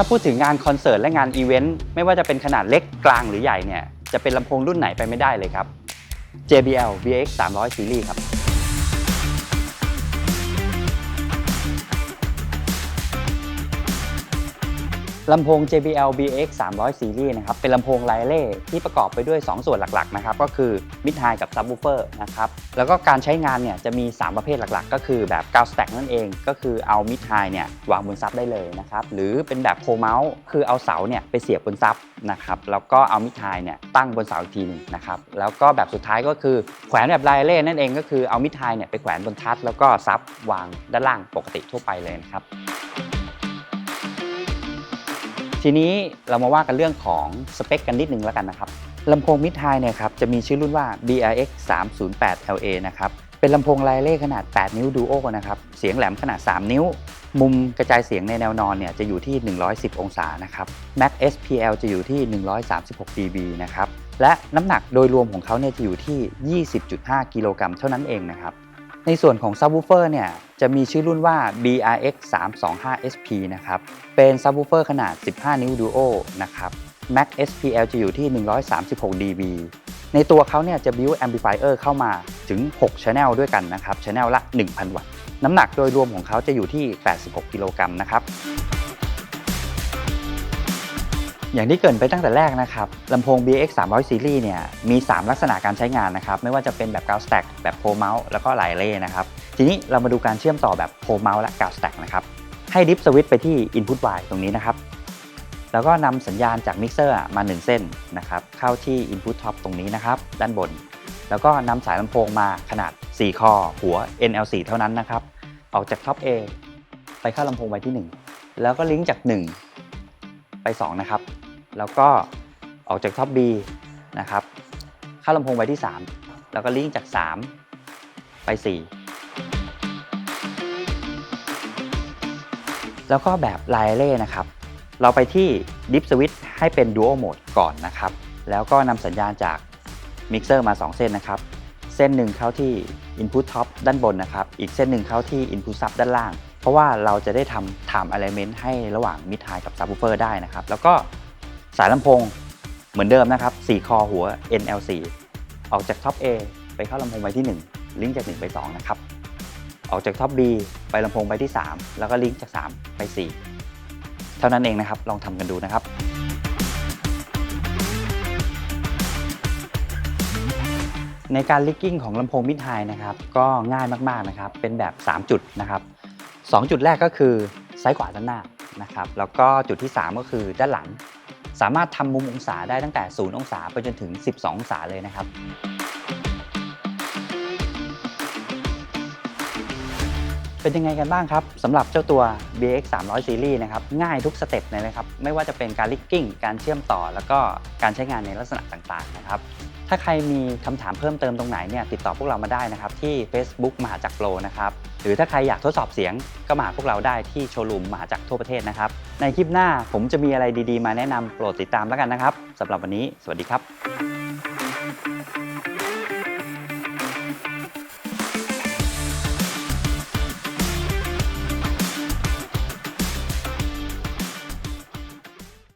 ถ้าพูดถึงงานคอนเสิร์ตและงานอีเวนต์ไม่ว่าจะเป็นขนาดเล็กกลางหรือใหญ่เนี่ยจะเป็นลำโพงรุ่นไหนไปไม่ได้เลยครับ JBL VX 300 Series ครับ ลำโพง JBL BX 300 Series นะครับ เป็นลำโพงไลเล่ที่ประกอบไปด้วย 2 ส่วนหลักๆนะครับ ก็คือ Mid High กับ Subwoofer นะครับ แล้วก็การใช้งานเนี่ยจะมี 3 ประเภทหลักๆ ก็คือแบบ g o u Stack นั่นเอง ก็คือเอา Mid High เนี่ยวางบนซับได้เลยนะครับ หรือเป็นแบบ Pole Mount คือเอาเสาเนี่ยไปเสียบบนซับนะครับ แล้วก็เอา Mid High เนี่ยตั้งบนเสาอีกทีหนึงนะครับ แล้วก็แบบสุดท้ายก็คือแขวนแบบไลเล่นั่นเอง ก็คือเอา Mid High เนี่ยไปแขวนบนทัชแล้วก็ซับวางด้านล่างปกติทั่วไปเลยนะครับ ทีนี้เรามาว่ากันเรื่องของสเปคกันนิดนึงแล้วกันนะครับลำโพงมิดไฮเนี่ยครับจะมีชื่อรุ่นว่า BRX 308 LA นะครับเป็นลำโพงไลเล่ขนาด 8 นิ้วดูโอนะครับเสียงแหลมขนาด 3 นิ้ว มุมกระจายเสียงในแนวนอนเนี่ยจะอยู่ที่ 110 องศานะครับ Max SPL จะอยู่ที่ 136 dB นะครับและน้ำหนักโดยรวมของเขาเนี่ยจะอยู่ที่ 20.5 กิโลกรัมเท่านั้นเองนะครับในส่วนของ Subwoofer เนี่ย จะมีชื่อรุ่นว่า BRX 325 SP นะครับ เป็น Subwoofer ขนาด 15 นิ้ว Duo นะครับ Max SPL จะอยู่ที่ 136 dB ในตัวเขาเนี่ยจะ build amplifier เข้ามาถึง 6 Channel ด้วยกันนะครับ Channel ละ 1,000 วัตต์ น้ำหนักโดยรวมของเขาจะอยู่ที่ 86 กิโลกรัมนะครับ อย่างที่เกินไปตั้งแต่แรกนะครับลำโพง BX 300 Series เนี่ยมี 3 ลักษณะการใช้งานนะครับ ไม่ว่าจะเป็นแบบ g o u Stack แบบ Pro Mount แล้วก็ไลายเล่นะครับ ทีนี้เรามาดูการเชื่อมต่อแบบ Pole Mount และ Ground Stack นะครับ ให้ดิฟสวิตไปที่ Input Y ตรงนี้นะครับ แล้วก็นำสัญญาณจากมิกเซอร์มา 1 เส้นนะครับ เข้าที่ Input Top ตรงนี้นะครับ ด้านบน แล้วก็นำสายลำโพงมาขนาด 4 คอ หัว NL4 เท่านั้นนะครับ ออกจากท็อป A ไปเข้าลำโพงไว้ที่ 1 แล้วก็ลิงก์จาก 1 ไป 2 นะครับ แล้วก็ออกจากท็อป B นะครับ เข้าลำโพงไว้ที่ 3 แล้วก็ลิงก์จาก 3 ไป 4 แล้วก็แบบไลเล่นะครับ เราไปที่ Dip Switch ให้เป็น Dual Mode ก่อนนะครับ แล้วก็นำสัญญาณจากมิกเซอร์มา 2 เส้นนะครับ เส้นหนึ่งเข้าที่ Input Top ด้านบนนะครับ อีกเส้นหนึ่งเข้าที่ Input Sub ด้านล่าง เพราะว่าเราจะได้ทำ Time Alignment ให้ระหว่าง Mid High กับ Subwoofer ได้นะครับ แล้วก็สายลำโพงเหมือนเดิมนะครับ 4 คอหัว NL4 ออกจากท็อป A ไปเข้าลำโพงใบที่ 1 ลิงก์จาก 1 ไป 2 นะครับ ออกจากท็อป B ไปลำโพงใบที่ 3 แล้วก็ลิงก์จาก 3 ไป 4 เท่านั้นเองนะครับ ลองทำกันดูนะครับในการลิกกิ้งของลำโพงมิดไฮนะครับก็ง่ายมากๆนะครับเป็นแบบ 3 จุดนะครับ2จุดแรกก็คือซ้ายขวาด้านหน้านะครับแล้วก็จุดที่ 3 ก็คือด้านหลัง สามารถทำมุมองศาได้ตั้งแต่ 0 องศาไปจนถึง 12 องศาเลยนะครับ เป็นยังไงกันบ้างครับสำหรับเจ้าตัว BX 300 Series นะครับง่ายทุกสเต็ปเลยนะครับ ไม่ว่าจะเป็นการลิกกิ้ง การเชื่อมต่อ แล้วก็การใช้งานในลักษณะต่างๆนะครับถ้าใครมีคำถามเพิ่มเติมตรงไหนเนี่ยติดต่อพวกเรามาได้นะครับ ที่ Facebook มหาจักรโปรนะครับ หรือถ้าใครอยากทดสอบเสียงก็มาหาพวกเราได้ที่โชว์รูมมหาจักรทั่วประเทศนะครับ ในคลิปหน้าผมจะมีอะไรดีๆ มาแนะนำโปรดติดตามแล้วกันนะครับสำหรับวันนี้ สวัสดีครับ